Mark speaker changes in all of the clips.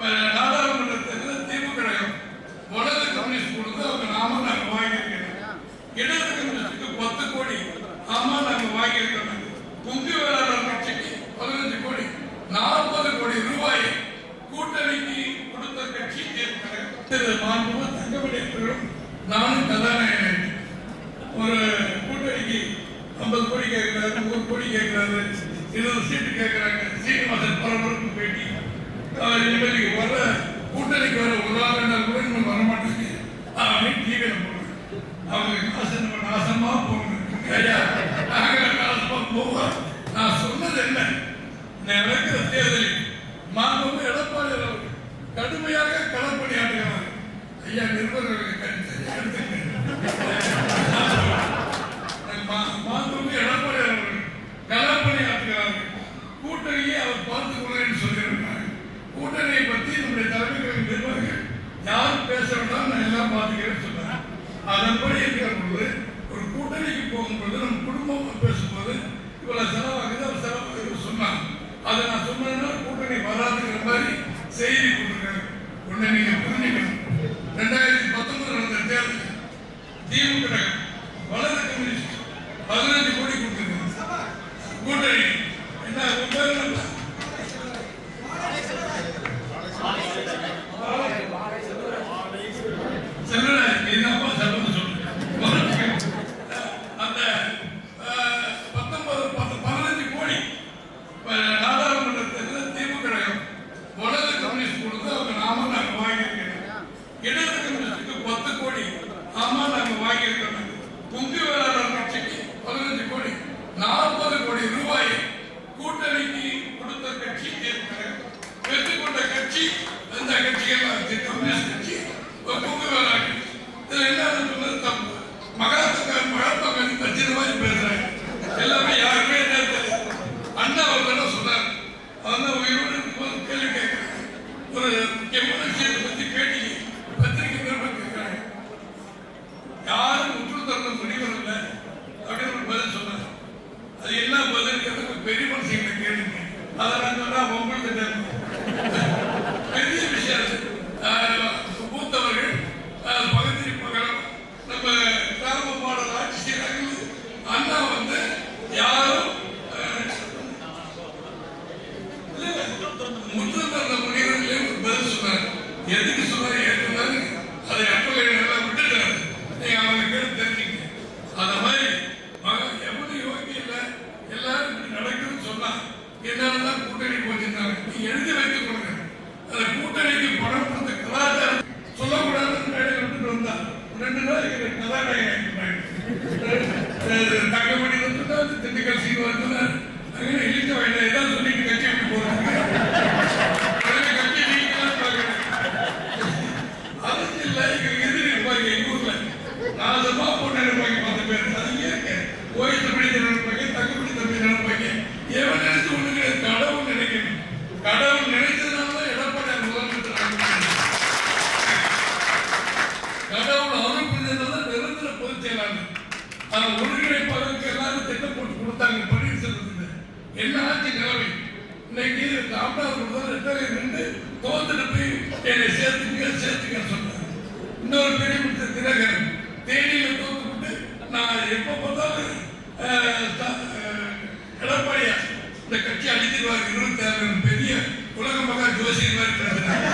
Speaker 1: நாடாளுமன்ற தேர்தலில் திமுக கழகம் வலது கம்யூனிஸ்ட் கொடுத்து அவங்க நாம நாங்க வாங்கியிருக்கிறோம் இடது கம்யூனிஸ்டுக்கு பத்து கோடி ஆமா நாங்க வாங்கியிருக்கிறோம் குங்கு வேளாளர் கட்சிக்கு பதினஞ்சு கோடி நாற்பது கோடி ரூபாய் கூட்டணிக்கு கொடுத்த கட்சி திமுக கழகம் திரு மாண்புமிகு தங்கமணி அவர்களும் நானும் கதாநாயகன். ஒரு கூட்டணிக்கு ஐம்பது கோடி கேட்கிறாரு நூறு கோடி கேட்கிறாரு இருபது சீட்டு கேட்கிறாங்க. சீனிவாசன் பரபரப்பு பேட்டி. அவர் இனிமேல் இங்க வர கூட்டணிக்கு வர உதாரணம் கூட இன்னும் வரமாட்டாங்க அவன் டிவியில போடுறேன் அவங்க காசு நம்ம நாசமா போகணும் நாசமா போவோம் நான் சொன்னது என்ன? இந்த நடக்கிற தேர்தலில் மாண்புமிகு எடப்பாடி அவர்கள் கடுமையாக களப்பணியாற்றுகிறார் ஐயா நிருபர்களுக்கு யார் யாரும் நான் எல்லாம் பார்த்துக்கிறேன்னு சொன்னேன் அதன்படி இருக்கிற பொழுது ஒரு கூட்டணிக்கு போகும்போது நம்ம குடும்பமாக பேசும்போது இவ்வளவு செலவாகுது அவர் செலவாகுது சொன்னாங்க. அதை நான் சொன்னதுனால கூட்டணி வராதுங்கிற மாதிரி செய்தி கொடுத்துருக்காங்க. ஒண்ணு நீங்க புரிஞ்சுக்கணும். ரெண்டாயிரத்தி பத்தொன்பது நடந்த தேர்தல் திமுக கழகம், வலது கம்யூனிஸ்ட் பதினஞ்சு கோடி கொடுத்துருக்காங்க கூட்டணி என்ன உங்க பேர் என்ன? செல்வராஜ், என்னப்பா செல்வன்னு சொல்லுங்க. அந்த அஹ், பத்தொன்பது, பத்து- பதினஞ்சு கோடி அஹ், நாடாளுமன்ற தேர்தலில் திமுக கழகம் வலது கம்யூனிஸ்ட் கொடுத்து அவங்க நாம நாங்க வாங்கியிருக்கிறோம் இடது கம்யூனிஸ்டுக்கு பத்து கோடி ஆமா நாங்க வாங்கியிருக்கிறோம் குங்கு வேளாளர் கட்சிக்கு பதினஞ்சு கோடி நாற்பது கோடி ரூபாய் கூட்டணிக்கு கொடுத்த கட்சி திமுக கழகம். வெற்றி கொண்ட கட்சி இந்த கட்சிகள் கம்யூனிஸ்ட் கட்சி ஒரு குங்கு வேளாளர் கட்சி. இதுல என்ன சொன்னது தப்பு மகாத்மா மகாத்மா காந்தி பட்ஜெட் மாதிரி பேசுறாங்க எல்லாமே யாருமே என்ன தெரியாது அண்ணா அவர் என்ன சொன்னார் அண்ணா உயிரோடு இருக்கும்போது கேள்வி கேட்கிறாங்க ஒரு முக்கியமான விஷயத்தை பத்தி பேட்டி பத்திரிகை நிருபர் கேட்கிறாங்க யாரும் உற்று தரணும் முடிவு இல்லை அப்படின்னு ஒரு பதில் சொன்னார் அது என்ன பதில் பெரிய மனுஷங்களை கேளுங்க அதை நான் சொன்னா உங்களுக்கு பெரிய விஷயம் அது. ஆஹ், மூத்தவர்கள் ஆஹ், பகுதி மகரம் நம்ம கிராம மாடல் ஆட்சி செய்கிறார்கள் அண்ணா வந்து யாரும் ஆஹ், இல்ல, இல்ல. முற்றம் தந்த முனிவர்களே ஒரு பதில் சொன்னார் எதுக்கு சொன்னார் ஏன் சொன்னாரு அதை அப்பவே எல்லாம் விட்டுட்டாரு நீங்க அவங்க கேட்டு தெரிஞ்சுங்க அந்த மாதிரி மகன் எவனும் யோகி இல்ல எல்லாரும் இப்படி நடக்குதுன்னு சொன்னா என்னாலதான் கூட்டணி போச்சிருந்தாங்க நீ எழுதி வைத்துக் கொள்ளுங்க அந்த கூட்டணிக்கு பணம் கொடுத்த கலாச்சாரம் சொல்லக்கூடாதுன்னு மேடை விட்டுட்டு வந்தா ரெண்டு நாளைக்கு கதாநாயகன் தங்கமணி வந்து திண்டுக்கல் சீனிவாசன் சொன்னார் அங்கே இழிக்க வேண்டாம் ஏதாவது சொல்லிட்டு கட்சி விட்டு போறாங்க உடனே எங்க ஊர்ல. நாசமா போட்டு இருப்பாங்க பத்து பேர். அது இயற்கை. கோயில் அந்த ஒருங்கிணைப்பாளருக்கு எல்லாரும் திட்டம் போட்டு கொடுத்தாங்க. பன்னீர்செல்வத்துக்கு. என்ன எல்லாத்தையும் நிலைமை இன்னைக்கு ராமநாதபுரம் முதல் ரெட்டரை நின்று தோத்துட்டு போய் என்னை சேர்த்துக்க சேர்த்துக்க சொன்னார். இன்னொரு பெரிய மினிஸ்டர் தினகரன். தேனியில தோத்துக்கிட்டு நான் எப்ப பார்த்தாலும் எடப்பாடியா இந்த கட்சி அழிஞ்சிருவார் இருபத்தி ஆறு பெரிய உலக மகா ஜோசியர் மாதிரி பேசுறாங்க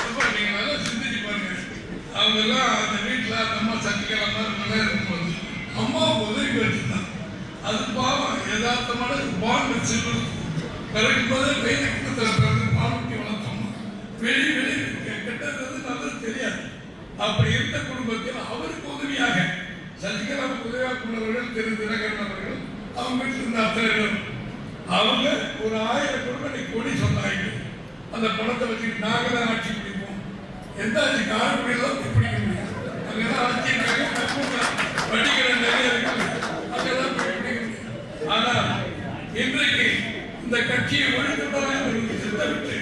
Speaker 1: அப்ப நீங்க நல்லா சிந்திச்சு பாருங்க அவங்க எல்லாம் அந்த வீட்டுல அந்த அம்மா சசிகலா மாதிரி நல்லா இருக்கும்போது அம்மாவுக்கு உதவி வச்சுதான் அது பாவம் யதார்த்தமான பாண்ட் செல்வம் பிறக்கும் போதே வயது கிட்டத்தில் பிறகு பாவட்டி வளர்த்தோம் வெளி வெளி கெட்டது நல்லது தெரியாது. அப்படி இருந்த குடும்பத்தில் அவருக்கு உதவியாக சசிகலாவுக்கு உதவியாக உள்ளவர்கள் திரு தினகரன் அவர்கள் அவங்க வீட்டில் இருந்த அத்தனை அவங்க ஒரு ஆயிரம் குடும்பத்தை கொடி சொன்னாங்க அந்த பணத்தை வச்சுட்டு நாங்கள் தான் ஆட்சி பிடிப்போம். எந்த ஆட்சி காரணம் தான் பிடிக்க முடியும்? அங்கதான் ஆட்சி இருக்காங்க நிறைய இருக்கு அங்கதான் போய் பிடிக்க முடியும் ஆனால் இன்றைக்கு இந்த கட்சியை ஒழித்துவிட்டால் என்று திட்டமிட்டு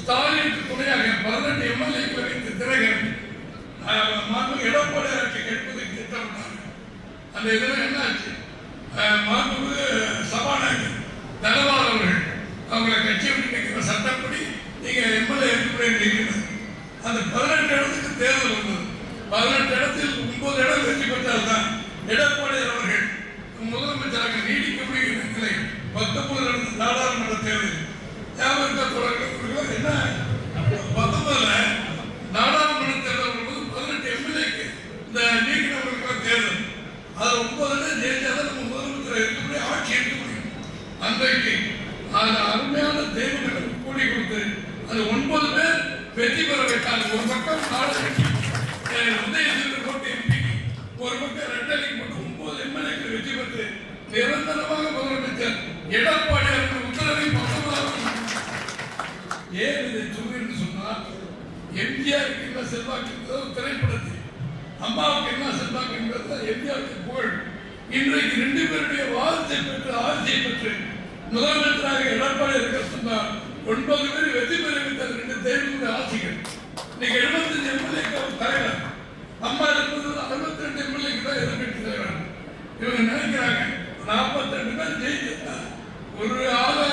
Speaker 1: ஸ்டாலினுக்கு துணையாக பதினெட்டு எம்எல்ஏக்களை வைத்து தினகரன் மாண்பு எடப்பாடி ஆட்சி கேட்பதற்கு திட்டமிட்டாங்க அந்த இதில் என்ன ஆச்சு ஆஹ், மாண்புமிகு சபாநாயகர் தனபால் அவர்கள் அவங்களை கட்சி விட்டு சட்டப்படி நீங்கள் எம்எல்ஏ நிற்கிறது அந்த பதினெட்டு இடத்துக்கு தேர்தல் வந்தது. பதினெட்டு இடத்தில் ஒன்பது இடம் வெற்றி பெற்றால்தான் எடப்பாடி அவர்கள் முதலமைச்சராக நீடிக்க முடியும். பத்தொன்பது நடந்த நாடாளுமன்ற தேர்தல் ஞாபகம் என்ன? பத்தொன்பதுல நாடாளுமன்ற தேர்தல் வரும்போது பதினெட்டு எம்எல்ஏக்கு இந்த நீக்கினவர்களுக்கு தேர்தல். அது ஒன்பதுல ஜெயிச்சாதான் நம்ம முதலமைச்சர் இருக்க ஆட்சி இருக்க முடியும். அன்றைக்கு அந்த அருமையான தெய்வங்களுக்கு கூடி கொடுத்து அது ஒன்பது பேர் வெற்றி பெற வைத்தாங்க. ஒரு பக்கம் நாடு உதயசூரியன் போட்டு எம்பி ஒரு பக்கம் ரெட்டலைக்கு போட்டு ஒன்பது எம்எல்ஏக்கள் வெற்றி பெற்று நிரந்தரமாக முதலமைச்சர் எடப்பாடி அவர்கள் உத்தரவை பத்தொன்பதாவது ஏன் இதை சொல்றேன்னு சொன்னால் எம்ஜிஆருக்கு என்ன செல்வாக்கு இருந்ததோ திரைப்படத்தில். அம்மாவுக்கு என்ன செல்வாக்கு என்பது எம்ஜிஆருக்கு புகழ். இன்றைக்கு ரெண்டு பேருடைய வாழ்த்தை பெற்று ஆட்சியை பெற்று முதலமைச்சராக எடப்பாடி இருக்க சொன்னார் ஒன்பது பேர் வெற்றி பெற ரெண்டு தேர்வுடைய ஆட்சிகள். இன்னைக்கு எழுபத்தஞ்சு எம்எல்ஏக்கு தலைவர். அம்மா இருப்பது அறுபத்தி ரெண்டு எம்எல்ஏக்கு தான் எதிர்கட்சி தலைவர். இவங்க நினைக்கிறாங்க நாற்பத்தி ரெண்டு பேர் ஜெயிச்சிருந்தா ஒரு ஆளு